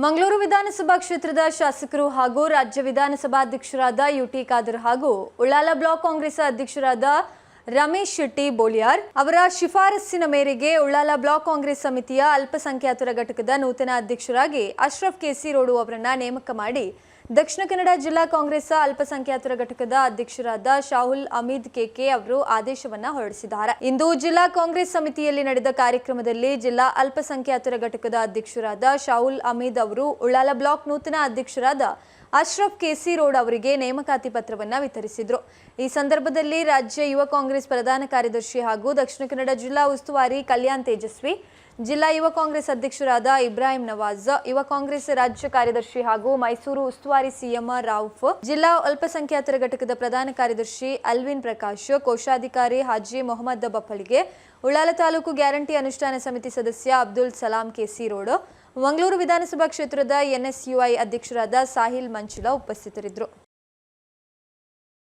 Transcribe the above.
ಮಂಗಳೂರು ವಿಧಾನಸಭಾ ಕ್ಷೇತ್ರದ ಶಾಸಕರು ಹಾಗೂ ರಾಜ್ಯ ವಿಧಾನಸಭಾಧ್ಯಕ್ಷರಾದ ಯುಟಿ ಖಾದರ್ ಹಾಗೂ ಉಳ್ಳಾಲ ಬ್ಲಾಕ್ ಕಾಂಗ್ರೆಸ್ ಅಧ್ಯಕ್ಷರಾದ ರಮೇಶ್ ಶೆಟ್ಟಿ ಬೋಲಿಯಾರ್ ಅವರ ಶಿಫಾರಸ್ಸಿನ ಮೇರೆಗೆ ಉಳ್ಳಾಲ ಬ್ಲಾಕ್ ಕಾಂಗ್ರೆಸ್ ಸಮಿತಿಯ ಅಲ್ಪಸಂಖ್ಯಾತರ ಘಟಕದ ನೂತನ ಅಧ್ಯಕ್ಷರಾಗಿ ಅಶ್ರಫ್ ಕೆಸಿ ರೋಡು ಅವರನ್ನ ನೇಮಕ ಮಾಡಿ ದಕ್ಷಿಣ ಕನ್ನಡ ಜಿಲ್ಲಾ ಕಾಂಗ್ರೆಸ್ ಅಲ್ಪಸಂಖ್ಯಾತರ ಘಟಕದ ಅಧ್ಯಕ್ಷರಾದ ಶಾಹುಲ್ ಅಮೀದ್ ಕೆಕೆ ಅವರು ಆದೇಶವನ್ನ ಹೊರಡಿಸಿದ್ದಾರೆ. ಇಂದು ಜಿಲ್ಲಾ ಕಾಂಗ್ರೆಸ್ ಸಮಿತಿಯಲ್ಲಿ ನಡೆದ ಕಾರ್ಯಕ್ರಮದಲ್ಲಿ ಜಿಲ್ಲಾ ಅಲ್ಪಸಂಖ್ಯಾತರ ಘಟಕದ ಅಧ್ಯಕ್ಷರಾದ ಶಾಹುಲ್ ಅಮೀದ್ ಅವರು, ಉಳ್ಳಾಲ ಬ್ಲಾಕ್ ನೂತನ ಅಧ್ಯಕ್ಷರಾದ ಅಶ್ರಫ್ ಕೆಸಿ ರೋಡ್ ಅವರಿಗೆ ನೇಮಕಾತಿ ಪತ್ರವನ್ನ ವಿತರಿಸಿದ್ರು. ಈ ಸಂದರ್ಭದಲ್ಲಿ ರಾಜ್ಯ ಯುವ ಕಾಂಗ್ರೆಸ್ ಪ್ರಧಾನ ಕಾರ್ಯದರ್ಶಿ ಹಾಗೂ ದಕ್ಷಿಣ ಕನ್ನಡ ಜಿಲ್ಲಾ ಉಸ್ತುವಾರಿ ಕಲ್ಯಾಣ್ ತೇಜಸ್ವಿ ಜಿಲ್ಲಾ ಯುವ ಕಾಂಗ್ರೆಸ್ ಅಧ್ಯಕ್ಷರಾದ ಇಬ್ರಾಹಿಂ ನವಾಜ್, ಯುವ ಕಾಂಗ್ರೆಸ್ ರಾಜ್ಯ ಕಾರ್ಯದರ್ಶಿ ಹಾಗೂ ಮೈಸೂರು ಉಸ್ತುವಾರಿ ಸಿಎಂ ರೌಫ್ ಜಿಲ್ಲಾ ಅಲ್ಪಸಂಖ್ಯಾತರ ಘಟಕದ ಪ್ರಧಾನ ಕಾರ್ಯದರ್ಶಿ ಅಲ್ವಿನ್ ಪ್ರಕಾಶ್, ಕೋಶಾಧಿಕಾರಿ ಹಾಜಿ ಮೊಹಮ್ಮದ್ ಬಪ್ಪಳಿಗೆ, ಉಳ್ಳಾಲ ತಾಲೂಕು ಗ್ಯಾರಂಟಿ ಅನುಷ್ಠಾನ ಸಮಿತಿ ಸದಸ್ಯ ಅಬ್ದುಲ್ ಸಲಾಂ ಕೆಸಿ ರೋಡ್, ಮಂಗಳೂರು ವಿಧಾನಸಭಾ ಕ್ಷೇತ್ರದ ಎನ್ಎಸ್ಯುಐ ಅಧ್ಯಕ್ಷರಾದ ಸಾಹಿಲ್ ಮಂಚುಲಾ ಉಪಸ್ಥಿತರಿದ್ದರು.